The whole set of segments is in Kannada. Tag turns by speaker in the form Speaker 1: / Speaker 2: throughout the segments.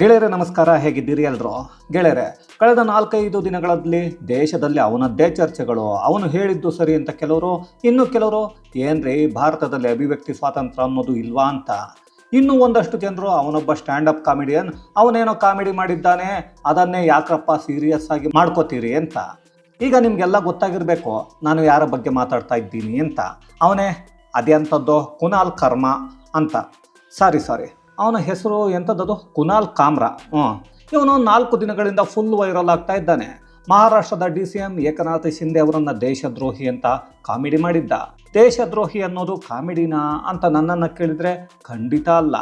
Speaker 1: ಗೆಳೆಯರೆ, ನಮಸ್ಕಾರ. ಹೇಗಿದ್ದೀರಿ ಎಲ್ರು? ಗೆಳೆಯರೆ, ಕಳೆದ ನಾಲ್ಕೈದು ದಿನಗಳಲ್ಲಿ ದೇಶದಲ್ಲಿ ಅವನದ್ದೇ ಚರ್ಚೆಗಳು. ಅವನು ಹೇಳಿದ್ದು ಸರಿ ಅಂತ ಕೆಲವರು, ಇನ್ನು ಕೆಲವರು ಏನ್ರಿ ಭಾರತದಲ್ಲಿ ಅಭಿವ್ಯಕ್ತಿ ಸ್ವಾತಂತ್ರ್ಯ ಅನ್ನೋದು ಇಲ್ವಾ ಅಂತ. ಇನ್ನು ಒಂದಷ್ಟು ಜನರು, ಅವನೊಬ್ಬ ಅಪ್ ಕಾಮಿಡಿಯನ್, ಅವನೇನೋ ಕಾಮಿಡಿ ಮಾಡಿದ್ದಾನೆ, ಅದನ್ನೇ ಯಾಕ್ರಪ್ಪ ಸೀರಿಯಸ್ ಆಗಿ ಮಾಡ್ಕೋತೀರಿ ಅಂತ. ಈಗ ನಿಮಗೆಲ್ಲ ಗೊತ್ತಾಗಿರಬೇಕು, ನಾನು ಯಾರ ಬಗ್ಗೆ ಮಾತಾಡ್ತಾ ಇದ್ದೀನಿ ಅಂತ. ಅವನೇ ಅದೆಂಥದ್ದು ಕುನಾಲ್ ಕರ್ಮ ಅಂತ. ಸಾರಿ ಸಾರಿ. ಅವನ ಹೆಸರು ಎಂಥದ್ದು ಕುನಾಲ್ ಕಾಮ್ರಾ. ಹ್ಞೂ. ಇವನು ನಾಲ್ಕು ದಿನಗಳಿಂದ ಫುಲ್ ವೈರಲ್ ಆಗ್ತಾ ಇದ್ದಾನೆ. ಮಹಾರಾಷ್ಟ್ರದ D C M Eknath Shinde ಅವರನ್ನ ದೇಶದ್ರೋಹಿ ಅಂತ ಕಾಮಿಡಿ ಮಾಡಿದ್ದ. ದೇಶದ್ರೋಹಿ ಅನ್ನೋದು ಕಾಮಿಡಿನಾ ಅಂತ ನನ್ನನ್ನು ಕೇಳಿದರೆ ಖಂಡಿತ ಅಲ್ಲ.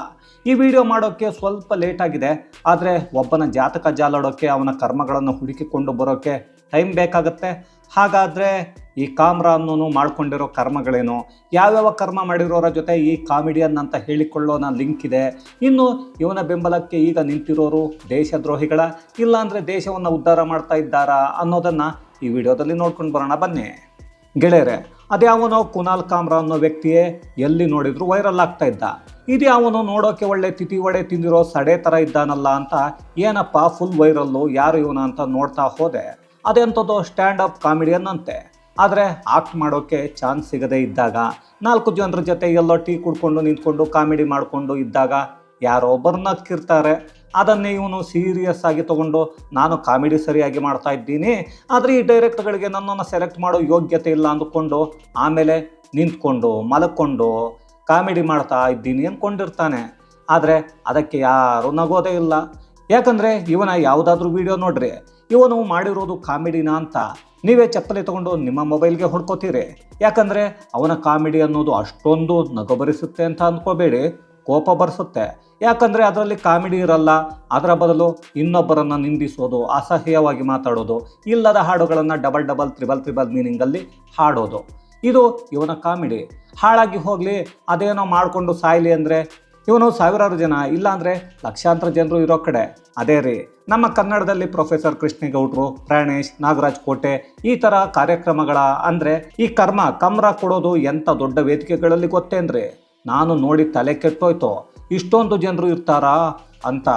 Speaker 1: ಈ ವಿಡಿಯೋ ಮಾಡೋಕ್ಕೆ ಸ್ವಲ್ಪ ಲೇಟ್ ಆಗಿದೆ. ಆದರೆ ಒಬ್ಬನ ಜಾತಕ ಜಾಲಾಡೋಕ್ಕೆ ಅವನ ಕರ್ಮಗಳನ್ನು ಹುಡುಕಿಕೊಂಡು ಬರೋಕ್ಕೆ ಟೈಮ್ ಬೇಕಾಗುತ್ತೆ. ಹಾಗಾದರೆ ಈ ಕಾಮ್ರ ಅನ್ನೋನು ಮಾಡ್ಕೊಂಡಿರೋ ಕರ್ಮಗಳೇನು? ಯಾವ್ಯಾವ ಕರ್ಮ ಮಾಡಿರೋರ ಜೊತೆ ಈ ಕಾಮಿಡಿಯನ್ ಅಂತ ಹೇಳಿಕೊಳ್ಳೋನ ಲಿಂಕ್ ಇದೆ. ಇನ್ನು ಇವನ ಬೆಂಬಲಕ್ಕೆ ಈಗ ನಿಂತಿರೋರು ದೇಶದ್ರೋಹಿಗಳ, ಇಲ್ಲಾಂದರೆ ದೇಶವನ್ನು ಉದ್ಧಾರ ಮಾಡ್ತಾ ಇದ್ದಾರಾ ಅನ್ನೋದನ್ನು ಈ ವಿಡಿಯೋದಲ್ಲಿ ನೋಡ್ಕೊಂಡು ಬರೋಣ ಬನ್ನಿ. ಗೆಳೆಯರೆ, ಅದ್ಯಾವನೋ ಕುನಾಲ್ ಕಾಮ್ರಾ ಅನ್ನೋ ವ್ಯಕ್ತಿಯೇ ಎಲ್ಲಿ ನೋಡಿದ್ರು ವೈರಲ್ ಆಗ್ತಾ ಇದ್ದ. ಇದ್ಯಾವನು ನೋಡೋಕೆ ಒಳ್ಳೆ ತಿಥಿ ಒಡೆ ತಿಂದಿರೋ ಸಡೆ ಥರ ಇದ್ದಾನಲ್ಲ ಅಂತ ಏನಪ್ಪ ಫುಲ್ ವೈರಲ್ಲು ಯಾರು ಇವನ ಅಂತ ನೋಡ್ತಾ ಹೋದೆ. ಅದೆಂಥದ್ದು ಸ್ಟ್ಯಾಂಡ್ ಅಪ್ ಕಾಮಿಡಿಯನ್ ಅಂತೆ. ಆದರೆ ಆಕ್ಟ್ ಮಾಡೋಕ್ಕೆ ಚಾನ್ಸ್ ಸಿಗದೇ ಇದ್ದಾಗ ನಾಲ್ಕು ಜನರ ಜೊತೆ ಎಲ್ಲೋ ಟೀ ಕುಡ್ಕೊಂಡು ನಿಂತ್ಕೊಂಡು ಕಾಮಿಡಿ ಮಾಡಿಕೊಂಡು ಇದ್ದಾಗ ಯಾರೋ ಒಬ್ಬರು ನಕ್ಕಿರ್ತಾರೆ. ಅದನ್ನೇ ಇವನು ಸೀರಿಯಸ್ ಆಗಿ ತೊಗೊಂಡು ನಾನು ಕಾಮಿಡಿ ಸರಿಯಾಗಿ ಮಾಡ್ತಾ ಇದ್ದೀನಿ. ಆದರೆ ಈ ಡೈರೆಕ್ಟ್ಗಳಿಗೆ ನನ್ನನ್ನು ಸೆಲೆಕ್ಟ್ ಮಾಡೋ ಯೋಗ್ಯತೆ ಇಲ್ಲ ಅಂದುಕೊಂಡು ಆಮೇಲೆ ನಿಂತ್ಕೊಂಡು ಮಲಕ್ಕೊಂಡು ಕಾಮಿಡಿ ಮಾಡ್ತಾ ಇದ್ದೀನಿ ಅಂದ್ಕೊಂಡಿರ್ತಾನೆ ಆದರೆ ಅದಕ್ಕೆ ಯಾರೂ ನಗೋದೇ ಇಲ್ಲ. ಯಾಕಂದರೆ ಇವನ ಯಾವುದಾದ್ರೂ ವಿಡಿಯೋ ನೋಡ್ರಿ. ಇವನು ಮಾಡಿರೋದು ಕಾಮಿಡಿನ ಅಂತ ನೀವೇ ಚಪ್ಪಲಿ ತಗೊಂಡು ನಿಮ್ಮ ಮೊಬೈಲ್ಗೆ ಹೊಡ್ಕೋತೀರಿ. ಯಾಕಂದರೆ ಅವನ ಕಾಮಿಡಿ ಅನ್ನೋದು ಅಷ್ಟೊಂದು ನಗಬರಿಸುತ್ತೆ ಅಂತ ಅಂದ್ಕೋಬೇಡಿ ಕೋಪ ಬರಿಸುತ್ತೆ. ಯಾಕಂದರೆ ಅದರಲ್ಲಿ ಕಾಮಿಡಿ ಇರಲ್ಲ, ಅದರ ಬದಲು ಇನ್ನೊಬ್ಬರನ್ನು ನಿಂದಿಸೋದು, ಅಸಹ್ಯವಾಗಿ ಮಾತಾಡೋದು, ಇಲ್ಲದ ಹಾಡುಗಳನ್ನು ಡಬಲ್ ಡಬಲ್ ತ್ರಿಬಲ್ ತ್ರಿಬಲ್ ಮೀನಿಂಗಲ್ಲಿ ಹಾಡೋದು. ಇದು ಇವನ ಕಾಮಿಡಿ. ಹಾಳಾಗಿ ಹೋಗಲಿ, ಅದೇನೋ ಮಾಡಿಕೊಂಡು ಸಾಯಲಿ ಅಂದರೆ ಇವನು ಸಾವಿರಾರು ಜನ, ಇಲ್ಲಾಂದರೆ ಲಕ್ಷಾಂತರ ಜನರು ಇರೋ ಕಡೆ. ಅದೇ ರೀ, ನಮ್ಮ ಕನ್ನಡದಲ್ಲಿ ಪ್ರೊಫೆಸರ್ ಕೃಷ್ಣೇಗೌಡರು, ಪ್ರಾಣೇಶ್, ನಾಗರಾಜ್ ಕೋಟೆ, ಈ ಥರ ಕಾರ್ಯಕ್ರಮಗಳ ಅಂದರೆ ಈ ಕರ್ಮ, ಕಮ್ರ ಕೊಡೋದು ಎಂಥ ದೊಡ್ಡ ವೇದಿಕೆಗಳಲ್ಲಿ ಗೊತ್ತೇನ್ರಿ? ನಾನು ನೋಡಿ ತಲೆ ಕೆಟ್ಟೋಯ್ತು. ಇಷ್ಟೊಂದು ಜನರು ಇರ್ತಾರಾ? ಅಂತ.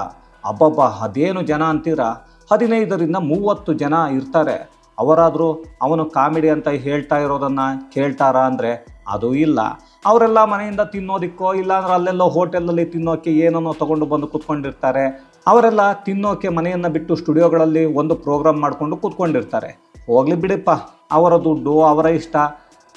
Speaker 1: ಅಬ್ಬಬ್ಬ, ಅದೇನು ಜನ ಅಂತೀರಾ? ಹದಿನೈದರಿಂದ ಮೂವತ್ತು ಜನ ಇರ್ತಾರೆ. ಅವರಾದರೂ ಅವನು ಕಾಮಿಡಿ ಅಂತ ಹೇಳ್ತಾ ಇರೋದನ್ನು ಕೇಳ್ತಾರಾ ಅಂದರೆ, ಅದು ಇಲ್ಲ. ಅವರೆಲ್ಲ ಮನೆಯಿಂದ ತಿನ್ನೋದಿಕ್ಕೋ, ಇಲ್ಲಾಂದ್ರೆ ಅಲ್ಲೆಲ್ಲೋ ಹೋಟೆಲಲ್ಲಿ ತಿನ್ನೋಕೆ ಏನನ್ನೋ ತಗೊಂಡು ಬಂದು ಕೂತ್ಕೊಂಡಿರ್ತಾರೆ. ಅವರೆಲ್ಲ ತಿನ್ನೋಕೆ ಮನೆಯನ್ನು ಬಿಟ್ಟು ಸ್ಟುಡಿಯೋಗಳಲ್ಲಿ ಒಂದು ಪ್ರೋಗ್ರಾಮ್ ಮಾಡಿಕೊಂಡು ಕೂತ್ಕೊಂಡಿರ್ತಾರೆ. ಹೋಗ್ಲಿ ಬಿಡಿಪ್ಪ, ಅವರ ದುಡ್ಡು, ಅವರ ಇಷ್ಟ.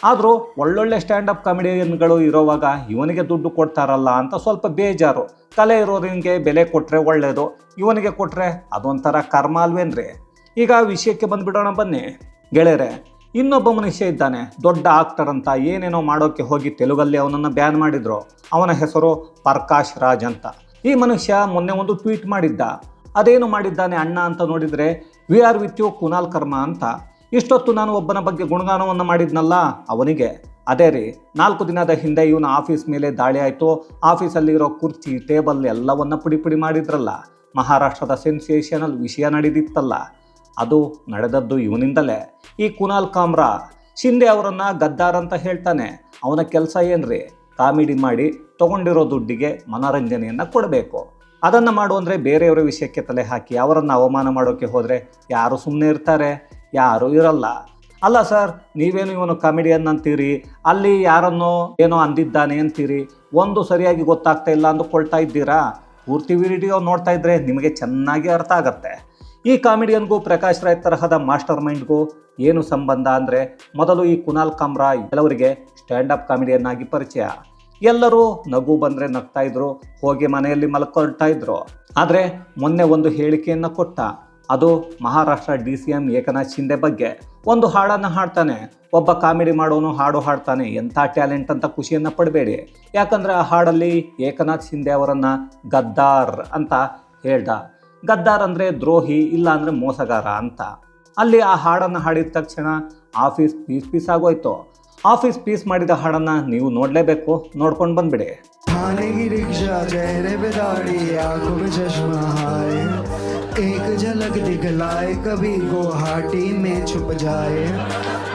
Speaker 1: ಆದರೂ ಒಳ್ಳೊಳ್ಳೆ ಸ್ಟ್ಯಾಂಡಪ್ ಕಾಮಿಡಿಯನ್ಗಳು ಇರೋವಾಗ ಇವನಿಗೆ ದುಡ್ಡು ಕೊಡ್ತಾರಲ್ಲ ಅಂತ ಸ್ವಲ್ಪ ಬೇಜಾರು. ಕಲೆ ಇರೋರಿಗೆ ಬೆಲೆ ಕೊಟ್ಟರೆ ಒಳ್ಳೆಯದು ಇವನಿಗೆ ಕೊಟ್ಟರೆ ಅದೊಂಥರ ಕರ್ಮ ಅಲ್ವೇನ್ರಿ? ಈಗ ವಿಷಯಕ್ಕೆ ಬಂದುಬಿಡೋಣ ಬನ್ನಿ. ಗೆಳೆಯರೆ ಇನ್ನೊಬ್ಬ ಮನುಷ್ಯ ಇದ್ದಾನೆ, ದೊಡ್ಡ ಆಕ್ಟರ್ ಅಂತ ಏನೇನೋ ಮಾಡೋಕ್ಕೆ ಹೋಗಿ ತೆಲುಗಲ್ಲಿ ಅವನನ್ನು ಬ್ಯಾನ್ ಮಾಡಿದ್ರು. ಅವನ ಹೆಸರು ಪ್ರಕಾಶ್ ರಾಜ್ ಅಂತ. ಈ ಮನುಷ್ಯ ಮೊನ್ನೆ ಒಂದು ಟ್ವೀಟ್ ಮಾಡಿದ್ದ. ಅದೇನು ಮಾಡಿದ್ದಾನೆ ಅಣ್ಣ ಅಂತ ನೋಡಿದರೆ we are with you Kunal ಕರ್ಮ ಅಂತ. ಇಷ್ಟೊತ್ತು ನಾನು ಒಬ್ಬನ ಬಗ್ಗೆ ಗುಣಗಾನವನ್ನು ಮಾಡಿದ್ನಲ್ಲ, ಅವನಿಗೆ. ಅದೇ ರೀ, ನಾಲ್ಕು ದಿನದ ಹಿಂದೆ ಇವನ ಆಫೀಸ್ ಮೇಲೆ ದಾಳಿ ಆಯಿತು. ಆಫೀಸಲ್ಲಿರೋ ಕುರ್ಚಿ, ಟೇಬಲ್ ಎಲ್ಲವನ್ನ ಪುಡಿ ಪುಡಿ ಮಾಡಿದ್ರಲ್ಲ. ಮಹಾರಾಷ್ಟ್ರದ ಸೆನ್ಸೇಷನಲ್ ವಿಷಯ ನಡೆದಿತ್ತಲ್ಲ. ಅದು ನಡೆದದ್ದು ಇವನಿಂದಲೇ. ಈ ಕುನಾಲ್ ಕಾಮ್ರಾ ಶಿಂದೆ ಅವರನ್ನು ಗದ್ದಾರ್ ಅಂತ ಹೇಳ್ತಾನೆ. ಅವನ ಕೆಲಸ ಏನ್ರಿ? ಕಾಮಿಡಿ ಮಾಡಿ ತಗೊಂಡಿರೋ ದುಡ್ಡಿಗೆ ಮನೋರಂಜನೆಯನ್ನು ಕೊಡಬೇಕು. ಅದನ್ನು ಮಾಡು ಅಂದರೆ ಬೇರೆಯವರ ವಿಷಯಕ್ಕೆ ತಲೆ ಹಾಕಿ ಅವರನ್ನು ಅವಮಾನ ಮಾಡೋಕ್ಕೆ ಹೋದರೆ ಯಾರು ಸುಮ್ಮನೆ ಇರ್ತಾರೆ? ಯಾರು ಇರಲ್ಲ. ಅಲ್ಲ ಸರ್, ನೀವೇನು ಇವನು ಕಾಮಿಡಿಯನ್ ಅಂತೀರಿ? ಅಲ್ಲಿ ಯಾರನ್ನೋ ಏನೋ ಅಂದಿದ್ದಾನೆ ಅಂತೀರಿ? ಒಂದು ಸರಿಯಾಗಿ ಗೊತ್ತಾಗ್ತಾ ಇಲ್ಲ ಅಂದುಕೊಳ್ತಾ ಇದ್ದೀರಾ? ಪೂರ್ತಿ ವಿಡಿಯೋ ನೋಡ್ತಾ ಇದ್ರೆ ನಿಮಗೆ ಚೆನ್ನಾಗಿ ಅರ್ಥ ಆಗತ್ತೆ. ಈ ಕಾಮಿಡಿಯನ್ಗೂ ಪ್ರಕಾಶ್ ರಾಯ್ ತರಹದ ಮಾಸ್ಟರ್ ಮೈಂಡ್ಗೂ ಏನು ಸಂಬಂಧ ಅಂದರೆ ಮೊದಲು ಈ ಕುನಾಲ್ ಕಾಮ್ರಾಯ್ ಕೆಲವರಿಗೆ ಸ್ಟ್ಯಾಂಡ್ ಅಪ್ ಕಾಮಿಡಿಯನ್ ಆಗಿ ಪರಿಚಯ. ಎಲ್ಲರೂ ನಗು ಬಂದರೆ ನಗ್ತಾ ಇದ್ರು, ಹೋಗಿ ಮನೆಯಲ್ಲಿ ಮಲ್ಕೊಳ್ತಾ ಇದ್ರು. ಆದರೆ ಮೊನ್ನೆ ಒಂದು ಹೇಳಿಕೆಯನ್ನು ಕೊಟ್ಟ. ಅದು Maharashtra D C M Eknath Shinde ಬಗ್ಗೆ. ಒಂದು ಹಾಡನ್ನು ಹಾಡ್ತಾನೆ. ಒಬ್ಬ ಕಾಮಿಡಿ ಮಾಡೋನು ಹಾಡು ಹಾಡ್ತಾನೆ. ಎಂಥ ಟ್ಯಾಲೆಂಟ್ ಅಂತ ಖುಷಿಯನ್ನು ಪಡಬೇಡಿ. ಯಾಕಂದರೆ ಆ ಹಾಡಲ್ಲಿ ಏಕನಾಥ್ ಶಿಂದೆ ಅವರನ್ನು ಗದ್ದಾರ್ ಅಂತ ಹೇಳ್ದ. ಗದ್ದಾರ್ ಅಂದರೆ ದ್ರೋಹಿ ಇಲ್ಲ ಅಂದರೆ ಮೋಸಗಾರ ಅಂತ. ಅಲ್ಲಿ ಆ ಹಾಡನ್ನು ಹಾಡಿದ ತಕ್ಷಣ ಆಫೀಸ್ ಪೀಸ್ ಪೀಸ್ ಆಗೋಯ್ತು. ಆಫೀಸ್ ಪೀಸ್ ಮಾಡಿದ ಹಾಡನ್ನು ನೀವು ನೋಡಲೇಬೇಕು ನೋಡ್ಕೊಂಡು ಬಂದ್ಬಿಡಿ.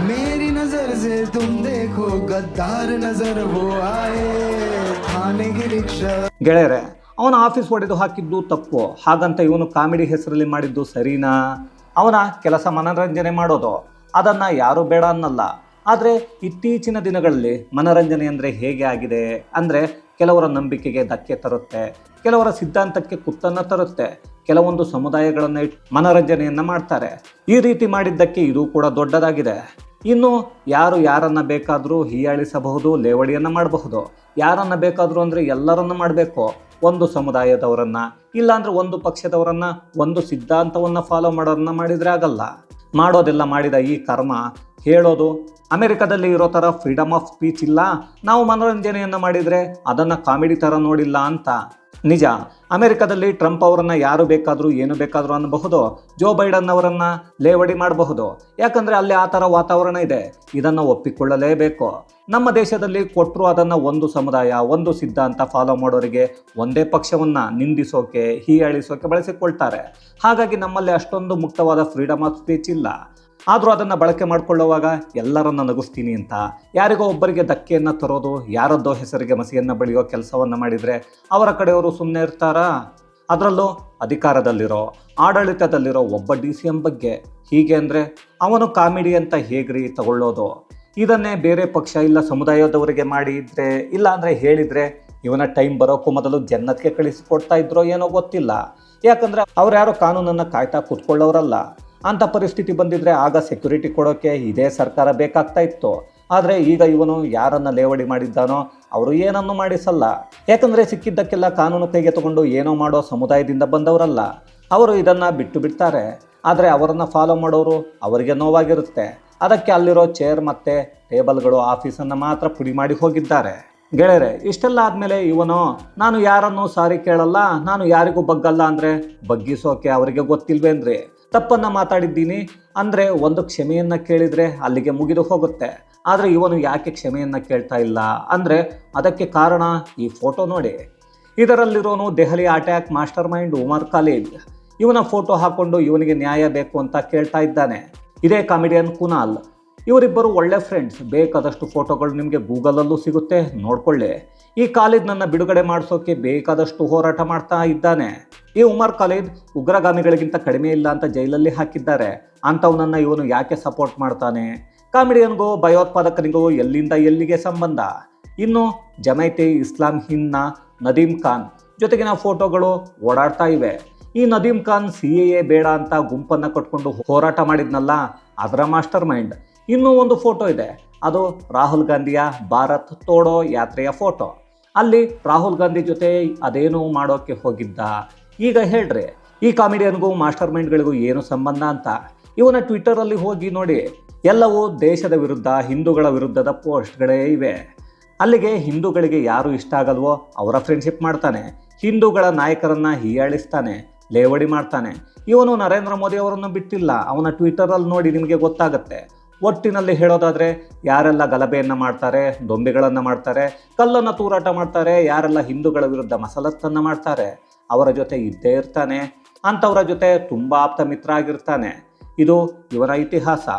Speaker 2: ಮೇರಿ ನಜರ್ ಸೆ ತುಮ್ ಗದ್ದಾರ್ ನಜರ್ ರಿಕ್ಷಾ
Speaker 1: ಗೆಳೆಯರೆ ಅವನ ಆಫೀಸ್ ಒಡೆದು ಹಾಕಿದ್ದು ತಪ್ಪು. ಹಾಗಂತ ಇವನು ಕಾಮಿಡಿ ಹೆಸರಲ್ಲಿ ಮಾಡಿದ್ದು ಸರಿನಾ? ಅವನ ಕೆಲಸ ಮನರಂಜನೆ ಮಾಡೋದು. ಅದನ್ನು ಯಾರು ಬೇಡ ಅನ್ನಲ್ಲ. ಆದರೆ ಇತ್ತೀಚಿನ ದಿನಗಳಲ್ಲಿ ಮನರಂಜನೆ ಅಂದರೆ ಹೇಗೆ ಆಗಿದೆ? ಅಂದರೆ ಕೆಲವರ ನಂಬಿಕೆಗೆ ಧಕ್ಕೆ ತರುತ್ತೆ. ಕೆಲವರ ಸಿದ್ಧಾಂತಕ್ಕೆ ಕುತ್ತನ್ನು ತರುತ್ತೆ. ಕೆಲವೊಂದು ಸಮುದಾಯಗಳನ್ನು ಮನರಂಜನೆಯನ್ನು ಮಾಡ್ತಾರೆ. ಈ ರೀತಿ ಮಾಡಿದ್ದಕ್ಕೆ ಇದು ಕೂಡ ದೊಡ್ಡದಾಗಿದೆ. ಇನ್ನು ಯಾರು ಯಾರನ್ನು ಬೇಕಾದರೂ ಹೀಯಾಳಿಸಬಹುದು, ಲೇವಡಿಯನ್ನು ಮಾಡಬಹುದು. ಯಾರನ್ನು ಬೇಕಾದರೂ ಅಂದರೆ ಎಲ್ಲರನ್ನು ಮಾಡಬೇಕು. ಒಂದು ಸಮುದಾಯದವರನ್ನ, ಇಲ್ಲಾಂದ್ರೆ ಒಂದು ಪಕ್ಷದವರನ್ನ, ಒಂದು ಸಿದ್ಧಾಂತವನ್ನ ಫಾಲೋ ಮಾಡೋದನ್ನ ಮಾಡಿದ್ರೆ ಆಗಲ್ಲ. ಮಾಡೋದೆಲ್ಲ ಮಾಡಿದ ಈ ಕರ್ಮ ಹೇಳೋದು ಅಮೆರಿಕದಲ್ಲಿ ಇರೋ ಥರ ಫ್ರೀಡಮ್ ಆಫ್ ಸ್ಪೀಚ್ ಇಲ್ಲ. ನಾವು ಮನೋರಂಜನೆಯನ್ನು ಮಾಡಿದರೆ ಅದನ್ನು ಕಾಮಿಡಿ ಥರ ನೋಡಿಲ್ಲ ಅಂತ. ನಿಜ, ಅಮೆರಿಕದಲ್ಲಿ ಟ್ರಂಪ್ ಅವರನ್ನ ಯಾರು ಬೇಕಾದರೂ, ಏನು ಬೇಕಾದರೂ ಅನ್ನಬಹುದು ಜೋ ಬೈಡನ್ ಅವರನ್ನ ಲೇವಡಿ ಮಾಡಬಹುದು. ಯಾಕಂದ್ರೆ ಅಲ್ಲಿ ಆ ಥರ ವಾತಾವರಣ ಇದೆ. ಇದನ್ನು ಒಪ್ಪಿಕೊಳ್ಳಲೇಬೇಕು. ನಮ್ಮ ದೇಶದಲ್ಲಿ ಕೊಟ್ಟರು ಅದನ್ನು ಒಂದು ಸಮುದಾಯ, ಒಂದು ಸಿದ್ಧಾಂತ ಫಾಲೋ ಮಾಡೋರಿಗೆ ಒಂದೇ ಪಕ್ಷವನ್ನು ನಿಂದಿಸೋಕೆ, ಹೀಯಾಳಿಸೋಕೆ ಬಳಸಿಕೊಳ್ತಾರೆ. ಹಾಗಾಗಿ ನಮ್ಮಲ್ಲಿ ಅಷ್ಟೊಂದು ಮುಕ್ತವಾದ ಫ್ರೀಡಮ್ ಆಫ್ ಸ್ಪೀಚ್ ಇಲ್ಲ. ಆದರೂ ಅದನ್ನು ಬಳಕೆ ಮಾಡಿಕೊಳ್ಳುವಾಗ ಎಲ್ಲರನ್ನ ನಗಿಸ್ತೀನಿ ಅಂತ. ಯಾರಿಗೋ ಒಬ್ಬರಿಗೆ ಧಕ್ಕೆಯನ್ನು ತರೋದು, ಯಾರದ್ದೋ ಹೆಸರಿಗೆ ಮಸಿಯನ್ನು ಬಳಿಯೋ ಕೆಲಸವನ್ನು ಮಾಡಿದರೆ ಅವರ ಕಡೆಯವರು ಸುಮ್ಮನೆ ಇರ್ತಾರಾ? ಅದರಲ್ಲೂ ಅಧಿಕಾರದಲ್ಲಿರೋ, ಆಡಳಿತದಲ್ಲಿರೋ ಒಬ್ಬ ಡಿ ಸಿ ಎಂ ಬಗ್ಗೆ ಹೀಗೆ ಅಂದರೆ ಅವನು ಕಾಮಿಡಿ ಅಂತ ಹೇಗ್ರಿ ತಗೊಳ್ಳೋದು? ಇದನ್ನೇ ಬೇರೆ ಪಕ್ಷ ಇಲ್ಲ ಸಮುದಾಯದವರಿಗೆ ಮಾಡಿದರೆ, ಇಲ್ಲ ಅಂದರೆ ಹೇಳಿದರೆ ಇವನ ಟೈಮ್ ಬರೋಕ್ಕೂ ಮೊದಲು ಜನ್ನತ್ಗೆ ಕಳಿಸಿಕೊಡ್ತಾ ಇದ್ರೋ ಏನೋ ಗೊತ್ತಿಲ್ಲ. ಯಾಕಂದರೆ ಅವ್ರು ಯಾರೋ ಕಾನೂನನ್ನು ಕಾಯ್ತಾ ಕೂತ್ಕೊಳ್ಳೋರಲ್ಲ. ಅಂಥ ಪರಿಸ್ಥಿತಿ ಬಂದಿದ್ರೆ ಆಗ ಸೆಕ್ಯುರಿಟಿ ಕೊಡೋಕ್ಕೆ ಇದೇ ಸರ್ಕಾರ ಬೇಕಾಗ್ತಾ ಇತ್ತು. ಆದರೆ ಈಗ ಇವನು ಯಾರನ್ನ ಲೇವಡಿ ಮಾಡಿದ್ದಾನೋ ಅವರು ಏನನ್ನು ಮಾಡಿಸಲ್ಲ. ಯಾಕಂದರೆ ಸಿಕ್ಕಿದ್ದಕ್ಕೆಲ್ಲ ಕಾನೂನು ಕೈಗೆ ತಗೊಂಡು ಏನೋ ಮಾಡೋ ಸಮುದಾಯದಿಂದ ಬಂದವರಲ್ಲ. ಅವರು ಇದನ್ನು ಬಿಟ್ಟು ಬಿಡ್ತಾರೆ. ಆದರೆ ಅವರನ್ನು ಫಾಲೋ ಮಾಡೋರು ಅವರಿಗೆ ನೋವಾಗಿರುತ್ತೆ. ಅದಕ್ಕೆ ಅಲ್ಲಿರೋ ಚೇರ್ ಮತ್ತು ಟೇಬಲ್ಗಳು ಆಫೀಸನ್ನು ಮಾತ್ರ ಪುಡಿ ಮಾಡಿ ಹೋಗಿದ್ದಾರೆ. ಗೆಳೆಯರೆ, ಇಷ್ಟೆಲ್ಲ ಆದಮೇಲೆ ಇವನು, ನಾನು ಯಾರನ್ನು ಸಾರಿ ಕೇಳಲ್ಲ, ನಾನು ಯಾರಿಗೂ ಬಗ್ಗಲ್ಲ ಅಂದರೆ ಬಗ್ಗಿಸೋಕೆ ಅವರಿಗೆ ಗೊತ್ತಿಲ್ವೇನ್ರಿ ತಪ್ಪನ್ನು ಮಾತಾಡಿದ್ದೀನಿ ಅಂದರೆ ಒಂದು ಕ್ಷಮೆಯನ್ನು ಕೇಳಿದರೆ ಅಲ್ಲಿಗೆ ಮುಗಿದು ಹೋಗುತ್ತೆ. ಆದರೆ ಇವನು ಯಾಕೆ ಕ್ಷಮೆಯನ್ನು ಕೇಳ್ತಾ ಇಲ್ಲ ಅಂದರೆ ಅದಕ್ಕೆ ಕಾರಣ ಈ ಫೋಟೋ ನೋಡಿ. ಇದರಲ್ಲಿರೋನು Delhi attack mastermind Umar Khalid ಇವನ ಫೋಟೋ ಹಾಕೊಂಡು ಇವನಿಗೆ ನ್ಯಾಯ ಬೇಕು ಅಂತ ಕೇಳ್ತಾ ಇದ್ದಾನೆ. ಇದೇ ಕಾಮಿಡಿಯನ್ ಕುನಾಲ್. ಇವರಿಬ್ಬರು ಒಳ್ಳೆ ಫ್ರೆಂಡ್ಸ್ ಬೇಕಾದಷ್ಟು ಫೋಟೋಗಳು ನಿಮಗೆ ಗೂಗಲಲ್ಲೂ ಸಿಗುತ್ತೆ. ನೋಡ್ಕೊಳ್ಳಿ. ಈ ಖಾಲಿದ್ ನನ್ನ ಬಿಡುಗಡೆ ಮಾಡಿಸೋಕೆ ಬೇಕಾದಷ್ಟು ಹೋರಾಟ ಮಾಡ್ತಾ ಇದ್ದಾನೆ. ಈ ಉಮರ್ ಖಾಲಿದ್ ಉಗ್ರಗಾಮಿಗಳಿಗಿಂತ ಕಡಿಮೆ ಇಲ್ಲ ಅಂತ ಜೈಲಲ್ಲಿ ಹಾಕಿದ್ದಾರೆ. ಅಂಥವನನ್ನು ಇವನು ಯಾಕೆ ಸಪೋರ್ಟ್ ಮಾಡ್ತಾನೆ? ಕಾಮಿಡಿಯನ್ಗೂ, ಭಯೋತ್ಪಾದಕನಿಗೂ ಎಲ್ಲಿಂದ ಎಲ್ಲಿಗೆ ಸಂಬಂಧ? ಇನ್ನು ಜಮೈತೆ ಇಸ್ಲಾಂ ಹಿನ್ನ ನದೀಮ್ ಖಾನ್ ಜೊತೆಗಿನ ಫೋಟೋಗಳು ಓಡಾಡ್ತಾ ಇವೆ. ಈ ನದೀಮ್ ಖಾನ್ ಸಿ ಎ ಬೇಡ ಅಂತ ಗುಂಪನ್ನು ಕಟ್ಕೊಂಡು ಹೋರಾಟ ಮಾಡಿದ್ನಲ್ಲ ಅದರ ಮಾಸ್ಟರ್ ಮೈಂಡ್. ಇನ್ನೂ ಒಂದು ಫೋಟೋ ಇದೆ. ಅದು ರಾಹುಲ್ ಗಾಂಧಿಯ ಭಾರತ್ ತೋಡೋ ಯಾತ್ರೆಯ ಫೋಟೋ. ಅಲ್ಲಿ ರಾಹುಲ್ ಗಾಂಧಿ ಜೊತೆ ಅದೇನು ಮಾಡೋಕ್ಕೆ ಹೋಗಿದ್ದ. ಈಗ ಹೇಳ್ರಿ ಈ ಕಾಮಿಡಿಯನ್ಗೂ ಮಾಸ್ಟರ್ ಮೈಂಡ್ಗಳಿಗೂ ಏನು ಸಂಬಂಧ ಅಂತ? ಇವನ ಟ್ವಿಟ್ಟರಲ್ಲಿ ಹೋಗಿ ನೋಡಿ, ಎಲ್ಲವೂ ದೇಶದ ವಿರುದ್ಧ, ಹಿಂದೂಗಳ ವಿರುದ್ಧದ ಪೋಸ್ಟ್ಗಳೇ ಇವೆ. ಅಲ್ಲಿಗೆ ಹಿಂದೂಗಳಿಗೆ ಯಾರು ಇಷ್ಟ ಆಗಲ್ವೋ ಅವರ ಫ್ರೆಂಡ್ಶಿಪ್ ಮಾಡ್ತಾನೆ. ಹಿಂದೂಗಳ ನಾಯಕರನ್ನು ಹೀಯಾಳಿಸ್ತಾನೆ. ಲೇವಡಿ ಮಾಡ್ತಾನೆ. ಇವನು ನರೇಂದ್ರ ಮೋದಿ ಅವರನ್ನು ಬಿಟ್ಟಿಲ್ಲ. ಅವನ ಟ್ವಿಟರಲ್ಲಿ ನೋಡಿ ನಿಮಗೆ ಗೊತ್ತಾಗುತ್ತೆ. ಒಟ್ಟಿನಲ್ಲಿ ಹೇಳೋದಾದರೆ ಯಾರೆಲ್ಲ ಗಲಭೆಯನ್ನು ಮಾಡ್ತಾರೆ, ದೊಂಬೆಗಳನ್ನು ಮಾಡ್ತಾರೆ, ಕಲ್ಲನ್ನು ತೂರಾಟ ಮಾಡ್ತಾರೆ, ಯಾರೆಲ್ಲ ಹಿಂದೂಗಳ ವಿರುದ್ಧ ಮಸಲತ್ತನ್ನು ಮಾಡ್ತಾರೆ, ಅವರ ಜೊತೆ ಇದ್ದೇ ಇರ್ತಾನೆ. ಅಂಥವರ ಜೊತೆ ತುಂಬ ಆಪ್ತ ಮಿತ್ರ ಆಗಿರ್ತಾನೆ. ಇದು ಇವರ ಇತಿಹಾಸ.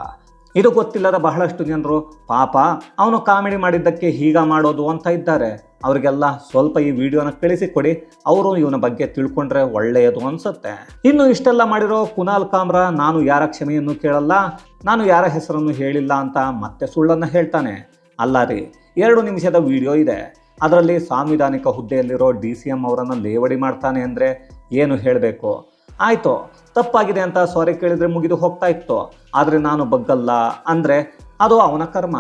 Speaker 1: ಇದು ಗೊತ್ತಿಲ್ಲದ ಬಹಳಷ್ಟು ಜನರು ಪಾಪ ಅವನು ಕಾಮಿಡಿ ಮಾಡಿದ್ದಕ್ಕೆ ಹೀಗ ಮಾಡೋದು ಅಂತ ಇದ್ದಾರೆ. ಅವರಿಗೆಲ್ಲ ಸ್ವಲ್ಪ ಈ ವಿಡಿಯೋನ ಕಳಿಸಿಕೊಡಿ ಅವರು ಇವನ ಬಗ್ಗೆ ತಿಳ್ಕೊಂಡ್ರೆ ಒಳ್ಳೆಯದು ಅನ್ಸುತ್ತೆ. ಇನ್ನು ಇಷ್ಟೆಲ್ಲ ಮಾಡಿರೋ ಕುನಾಲ್ ಕಾಮ್ರಾ ನಾನು ಯಾರ ಕ್ಷಮೆಯನ್ನು ಕೇಳಲ್ಲ, ನಾನು ಯಾರ ಹೆಸರನ್ನು ಹೇಳಿಲ್ಲ ಅಂತ ಮತ್ತೆ ಸುಳ್ಳನ್ನು ಹೇಳ್ತಾನೆ. ಅಲ್ಲ ರೀ, ಎರಡು ನಿಮಿಷದ ವಿಡಿಯೋ ಇದೆ. ಅದರಲ್ಲಿ ಸಾಂವಿಧಾನಿಕ ಹುದ್ದೆಯಲ್ಲಿರೋ ಡಿ ಸಿ ಎಂ ಅವರನ್ನು ಲೇವಡಿ ಮಾಡ್ತಾನೆ ಅಂದರೆ ಏನು ಹೇಳಬೇಕು? ಆಯಿತು, ತಪ್ಪಾಗಿದೆ ಅಂತ ಸಾರಿ ಕೇಳಿದರೆ ಮುಗಿದು ಹೋಗ್ತಾ ಇತ್ತು. ಆದರೆ ನಾನು ಬಗ್ಗಲ್ಲ, ಅಂದರೆ ಅದು ಅವನ ಕರ್ಮ.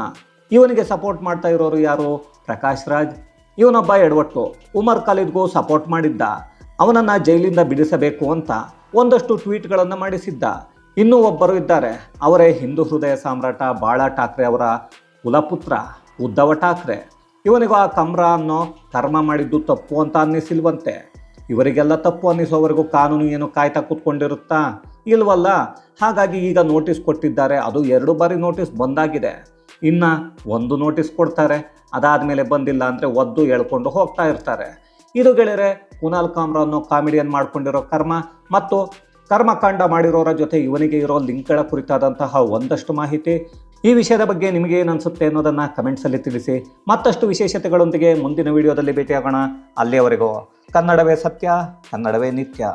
Speaker 1: ಇವನಿಗೆ ಸಪೋರ್ಟ್ ಮಾಡ್ತಾ ಇರೋರು ಯಾರು? ಪ್ರಕಾಶ್ ರಾಜ್. ಇವನೊಬ್ಬ ಎಡವಟ್ಟು, ಉಮರ್ ಖಾಲಿದ್ಗೂ ಸಪೋರ್ಟ್ ಮಾಡಿದ್ದ. ಅವನನ್ನು ಜೈಲಿಂದ ಬಿಡಿಸಬೇಕು ಅಂತ ಒಂದಷ್ಟು ಟ್ವೀಟ್ಗಳನ್ನು ಮಾಡಿಸಿದ್ದ. ಇನ್ನೂ ಒಬ್ಬರು ಇದ್ದಾರೆ, ಅವರೇ ಹಿಂದೂ ಹೃದಯ ಸಾಮ್ರಾಟ ಬಾಳ ಠಾಕ್ರೆ ಅವರ ಕುಲಪುತ್ರ ಉದ್ದವ ಠಾಕ್ರೆ. ಇವನಿಗೂ ಆ ಕಮ್ರ ಅನ್ನೋ ಕರ್ಮ ಮಾಡಿದ್ದು ತಪ್ಪು ಅಂತ ಅನ್ನಿಸಿಲ್ವಂತೆ. ಇವರಿಗೆಲ್ಲ ತಪ್ಪು ಅನ್ನಿಸೋವರೆಗೂ ಕಾನೂನು ಏನು ಕಾಯ್ತಾ ಕೂತ್ಕೊಂಡಿರುತ್ತಾ? ಇಲ್ವಲ್ಲ? ಹಾಗಾಗಿ ಈಗ ನೋಟಿಸ್ ಕೊಟ್ಟಿದ್ದಾರೆ. ಅದು ಎರಡು ಬಾರಿ ನೋಟಿಸ್ ಬಂದಾಗಿದೆ. ಇನ್ನು ಒಂದು ನೋಟಿಸ್ ಕೊಡ್ತಾರೆ. ಅದಾದ ಮೇಲೆ ಬಂದಿಲ್ಲ ಅಂದರೆ ಒದ್ದು ಎಳ್ಕೊಂಡು ಹೋಗ್ತಾ ಇರ್ತಾರೆ. ಇದು ಗೆಳೆಯರೆ, ಕುನಾಲ್ ಕಾಮ್ರಾ ಅನ್ನೋ ಕಾಮಿಡಿಯನ್ ಮಾಡ್ಕೊಂಡಿರೋ ಕರ್ಮ ಮತ್ತು ಕರ್ಮಕಾಂಡ ಮಾಡಿರೋರ ಜೊತೆ ಇವನಿಗೆ ಇರೋ ಲಿಂಕ್ಗಳ ಕುರಿತಾದಂತಹ ಒಂದಷ್ಟು ಮಾಹಿತಿ ಈ ವಿಷಯದ ಬಗ್ಗೆ ನಿಮಗೆ ಏನನ್ಸುತ್ತೆ ಅನ್ನೋದನ್ನು ಕಮೆಂಟ್ಸಲ್ಲಿ ತಿಳಿಸಿ. ಮತ್ತಷ್ಟು ವಿಶೇಷತೆಗಳೊಂದಿಗೆ ಮುಂದಿನ ವಿಡಿಯೋದಲ್ಲಿ ಭೇಟಿಯಾಗೋಣ. ಅಲ್ಲಿಯವರೆಗೂ ಕನ್ನಡವೇ ಸತ್ಯ, ಕನ್ನಡವೇ ನಿತ್ಯ.